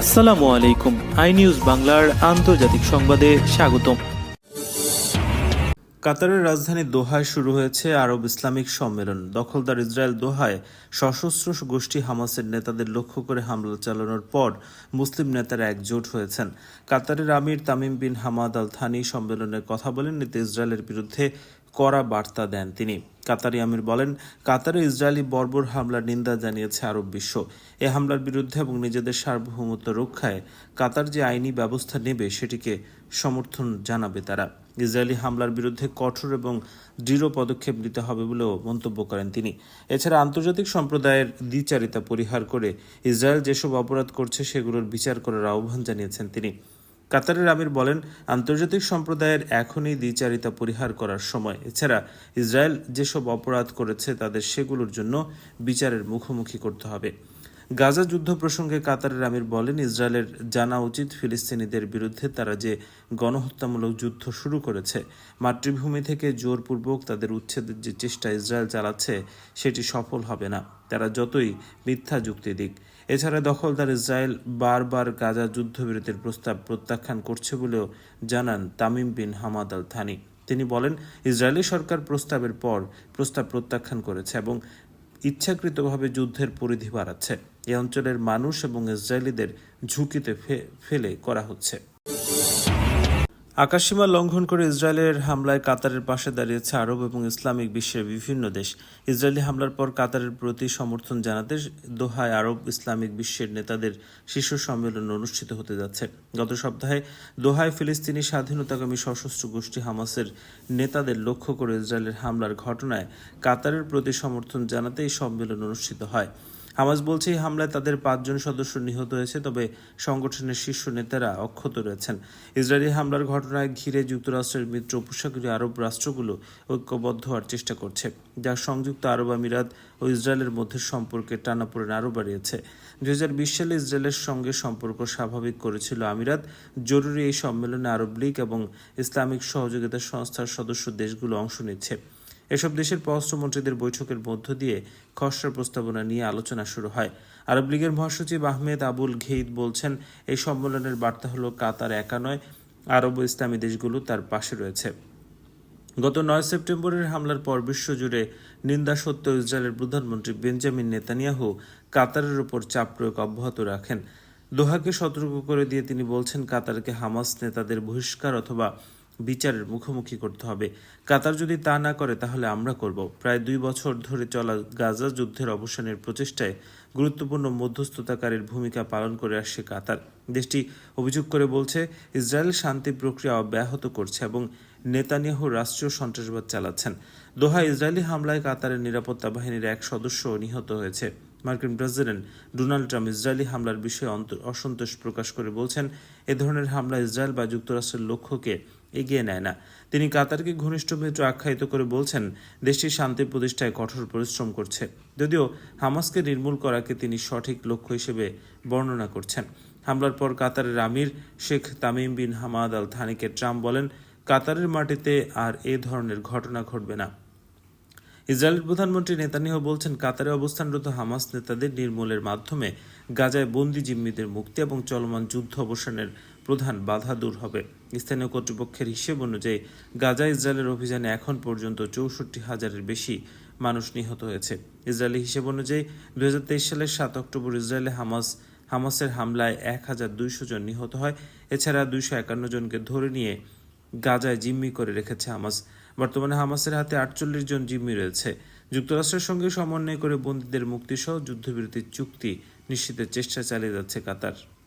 আসসালামু আলাইকুম। I news বাংলার আন্তর্জাতিক সংবাদে স্বাগতম। কাতারের রাজধানী দোহায় শুরু হয়েছে আরব ইসলামিক সম্মেলন। দখলদার ইসরায়েল দোহায় সশস্ত্র গোষ্ঠী হামাসের নেতাদের লক্ষ্য করে হামলা চালানোর পর মুসলিম নেতারা একজোট হয়েছেন। কাতারের আমির Tamim bin Hamad Al Thani সম্মেলনের কথা বলেন এতে ইসরায়েলের বিরুদ্ধে কড়া বার্তা দেন তিনি। কাতারি আমির বলেন, কাতারে ইসরায়েলি বর্বর হামলার নিন্দা জানিয়েছে আরব বিশ্ব। এ হামলার বিরুদ্ধে এবং নিজেদের সার্বভৌমত্ব রক্ষায় কাতার যে আইনি ব্যবস্থা নেবে সেটিকে সমর্থন জানাবে তারা। ইসরায়েলি হামলার বিরুদ্ধে কঠোর এবং দৃঢ় পদক্ষেপ নিতে হবে বলেও মন্তব্য করেন তিনি। এছাড়া আন্তর্জাতিক সম্প্রদায়ের দ্বিচারিতা পরিহার করে ইসরায়েল যেসব অপরাধ করছে সেগুলোর বিচার করার আহ্বান জানিয়েছেন তিনি। কাতারের আমির বলেন, আন্তর্জাতিক সম্প্রদায়ের এখনই দ্বিচারিতা পরিহার করার সময়। এছাড়া ইসরায়েল যেসব অপরাধ করেছে তাদের সেগুলোর জন্য বিচারের মুখোমুখি করতে হবে। গাজা যুদ্ধ প্রসঙ্গে কাতারের আমির বলেন, ইসরায়েলের জানা উচিত ফিলিস্তিনিদের বিরুদ্ধে তারা যে গণহত্যামূলক যুদ্ধ শুরু করেছে, মাতৃভূমি থেকে জোরপূর্বক তাদের উচ্ছেদের যে চেষ্টা ইসরায়েল চালাচ্ছে, সেটি সফল হবে না। তারা যতই মিথ্যা যুক্তি দিক, এছাড়া দখলদার ইসরায়েল বারবার গাজা যুদ্ধবিরতির প্রস্তাব প্রত্যাখ্যান করছে বলেও জানান Tamim bin Hamad Al Thani তিনি বলেন, ইসরায়েলি সরকার প্রস্তাবের পর প্রস্তাব প্রত্যাখ্যান করেছে এবং ইচ্ছাকৃতভাবে যুদ্ধের পরিধি বাড়াচ্ছে। এ অঞ্চলের মানুষ এবং ইসরায়েলিদের ঝুঁকিতে ফেলে করা হচ্ছে। আকাশসীমা লঙ্ঘন করে ইসরায়েলের হামলায় কাতারের পাশে দাঁড়িয়েছে আরব এবং ইসলামিক বিশ্বের বিভিন্ন দেশ। ইসরায়েলি হামলার পর কাতারের প্রতি সমর্থন জানাতে দোহায় আরব ইসলামিক বিশ্বের নেতাদের শীর্ষ সম্মেলন অনুষ্ঠিত হতে যাচ্ছে। গত সপ্তাহে দোহায় ফিলিস্তিনি স্বাধীনতাকামী সশস্ত্র গোষ্ঠী হামাসের নেতাদের লক্ষ্য করে ইসরায়েলের হামলার ঘটনায় কাতারের প্রতি সমর্থন জানাতে এই সম্মেলন অনুষ্ঠিত হয়। হামাস বলছে, এই হামলায় তাদের পাঁচজন সদস্য নিহত হয়েছে, তবে সংগঠনের শীর্ষ নেতারা অক্ষত রয়েছেন। ইসরায়েলি হামলার ঘটনায় ঘিরে যুক্তরাষ্ট্রের মিত্র উপসাগরীয় আরব রাষ্ট্রগুলো ঐক্যবদ্ধ হওয়ার চেষ্টা করছে, যা সংযুক্ত আরব আমিরাত ও ইসরায়েলের মধ্যে সম্পর্কে টানাপোড়েন আরও বাড়িয়েছে। দু হাজার বিশ সালে ইসরায়েলের সঙ্গে সম্পর্ক স্বাভাবিক করেছিল আমিরাত। জরুরি এই সম্মেলনে আরব লীগ এবং ইসলামিক সহযোগিতা সংস্থার সদস্য দেশগুলো অংশ নিচ্ছে। এসব দেশের পররাষ্ট্রমন্ত্রীদের বৈঠকের মধ্য দিয়ে খসড়া প্রস্তাবনা নিয়ে আলোচনা শুরু হয়। আরব লীগের মহাসচিব আহমেদ আবুল ঘেইদ বলছেন, এই সম্মেলনের বার্তা হলো কাতার একা নয়, আরব ইসলামী দেশগুলো তার পাশে রয়েছে। গত নয় সেপ্টেম্বরের হামলার পর বিশ্বজুড়ে নিন্দা সত্ত্বেও ইসরায়েলের প্রধানমন্ত্রী বেঞ্জামিন নেতানিয়াহু কাতারের উপর চাপ প্রয়োগ অব্যাহত রাখেন। দোহাকে সতর্ক করে দিয়ে তিনি বলছেন, কাতারকে হামাস নেতাদের বহিষ্কার অথবা বিচারের মুখোমুখি করতে হবে। কাতার যদি তা না করে, তাহলে আমরা করব। প্রায় দুই বছর ধরে চলা গাজা যুদ্ধের অবসানের প্রচেষ্টায় গুরুত্বপূর্ণ মধ্যস্থতাকারীর ভূমিকা পালন করে আসছে কাতার। দেশটি অভিযোগ করে বলছে, ইসরায়েল শান্তি প্রক্রিয়া অব্যাহত করছে এবং নেতানিয়াহু রাষ্ট্রীয় সন্ত্রাসবাদ চালাচ্ছেন। দোহা ইসরায়েলি হামলায় কাতারের নিরাপত্তা বাহিনীর এক সদস্য নিহত হয়েছে। মার্কিন প্রেসিডেন্ট ডোনাল্ড ট্রাম্প ইসরায়েলি হামলার বিষয়ে অসন্তোষ প্রকাশ করে বলছেন, এ ধরনের হামলা ইসরায়েল বা যুক্তরাষ্ট্রের লক্ষ্যকে এগিয়ে নেয় না। তিনি কাতারকে ঘনিষ্ঠ মিত্র আখ্যায়িত করে বলছেন, দেশটি শান্তি প্রতিষ্ঠায় কঠোর পরিশ্রম করছে। যদিও হামাসকে নির্মূল করাকে তিনি সঠিক লক্ষ্য হিসেবে বর্ণনা করছেন। হামলার পর কাতারের Emir Sheikh Tamim bin Hamad Al থানিকে Trump বলেন, কাতারের মাটিতে আর এ ধরনের ঘটনা ঘটবে না। ইসরায়েলের প্রধানমন্ত্রী নেতানিয়াহু বলছেন, কাতারে অবস্থানরত হামাস নেতাদের নির্মূলের মাধ্যমে গাজায় বন্দি জিম্মিদের মুক্তি এবং চলমান যুদ্ধ অবসানের প্রধান বাধা দূর হবে। স্থানীয় কর্তৃপক্ষের হিসেব অনুযায়ী গাজা ইসরায়েলের অভিযানে এখন পর্যন্ত চৌষট্টি হাজারের বেশি মানুষ নিহত হয়েছে। ইসরায়েলি হিসেব অনুযায়ী দুই সালের সাত অক্টোবর ইসরায়েলে হামাস, হামাসের হামলায় এক হাজার দুইশো জন নিহত হয়। এছাড়া দুইশো একান্ন জনকে ধরে নিয়ে গাজায় জিম্মি করে রেখেছে হামাস। বর্তমানে হামাসের হাতে আটচল্লিশ জন জিম্মি রয়েছে। যুক্তরাষ্ট্রের সঙ্গে সমন্বয় করে বন্দীদের মুক্তিসহ যুদ্ধবিরতির চুক্তি নিশ্চিতের চেষ্টা চালিয়ে যাচ্ছে কাতার।